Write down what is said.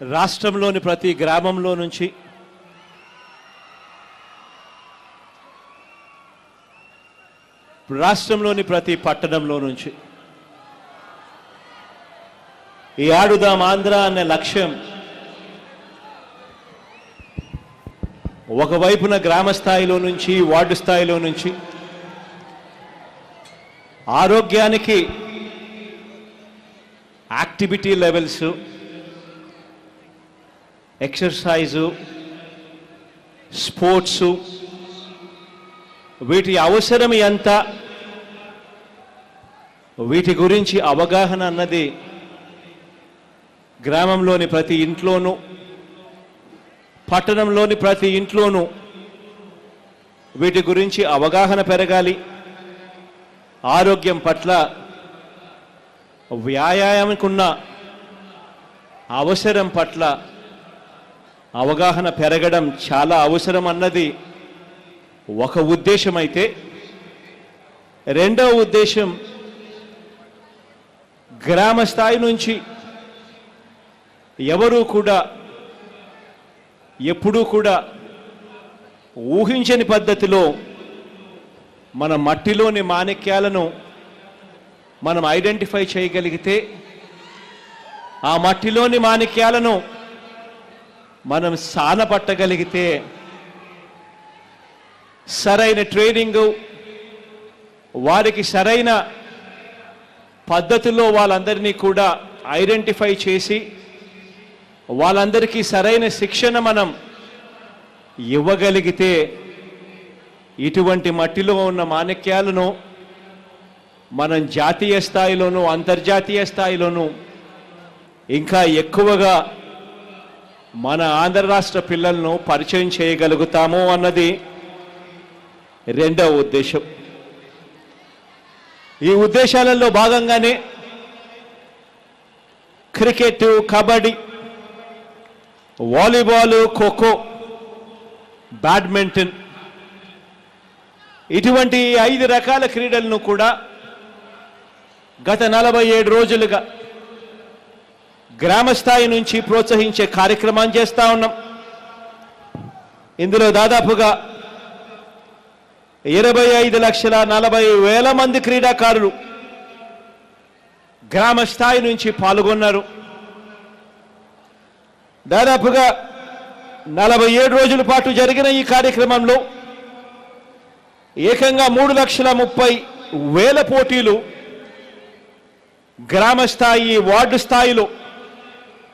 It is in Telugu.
రాష్ట్రంలోని ప్రతి గ్రామంలో నుంచి రాష్ట్రంలోని ప్రతి పట్టణంలో నుంచి ఈ ఆడుదాం ఆంధ్ర అనే లక్ష్యం ఒకవైపున గ్రామ స్థాయిలో నుంచి వార్డు స్థాయిలో నుంచి ఆరోగ్యానికి యాక్టివిటీ లెవెల్స్ ఎక్సర్సైజు స్పోర్ట్సు వీటి అవసరం ఎంత వీటి గురించి అవగాహన అన్నది గ్రామంలోని ప్రతి ఇంట్లోనూ పట్టణంలోని ప్రతి ఇంట్లోనూ వీటి గురించి అవగాహన పెరగాలి. ఆరోగ్యం పట్ల వ్యాయామంకున్న అవసరం పట్ల అవగాహన పెరగడం చాలా అవసరం అన్నది ఒక ఉద్దేశం అయితే రెండవ ఉద్దేశం గ్రామ స్థాయి నుంచి ఎవరూ కూడా ఎప్పుడూ కూడా ఊహించని పద్ధతిలో మన మట్టిలోని మాణిక్యాలను మనం ఐడెంటిఫై చేయగలిగితే ఆ మట్టిలోని మాణిక్యాలను మనం సానపట్టగలిగితే సరైన ట్రైనింగు వారికి సరైన పద్ధతిలో వాళ్ళందరినీ కూడా ఐడెంటిఫై చేసి వాళ్ళందరికీ సరైన శిక్షణ మనం ఇవ్వగలిగితే ఇటువంటి మట్టిలో ఉన్న మాణిక్యాలను మనం జాతీయ స్థాయిలోనూ అంతర్జాతీయ స్థాయిలోనూ ఇంకా ఎక్కువగా మన ఆంధ్ర రాష్ట్ర పిల్లలను పరిచయం చేయగలుగుతాము అన్నది రెండవ ఉద్దేశం. ఈ ఉద్దేశాలలో భాగంగానే cricket kabaddi volleyball kho kho badminton ఇటువంటి ఐదు రకాల క్రీడలను కూడా గత నలభై ఏడు రోజులుగా గ్రామ స్థాయి నుంచి ప్రోత్సహించే కార్యక్రమం చేస్తా ఉన్నాం. ఇందులో దాదాపుగా ఇరవై ఐదు లక్షల నలభై వేల మంది క్రీడాకారులు గ్రామ స్థాయి నుంచి పాల్గొన్నారు. దాదాపుగా నలభై ఏడు రోజుల పాటు జరిగిన ఈ కార్యక్రమంలో ఏకంగా మూడు లక్షల ముప్పై వేల పోటీలు గ్రామ స్థాయి వార్డు స్థాయిలో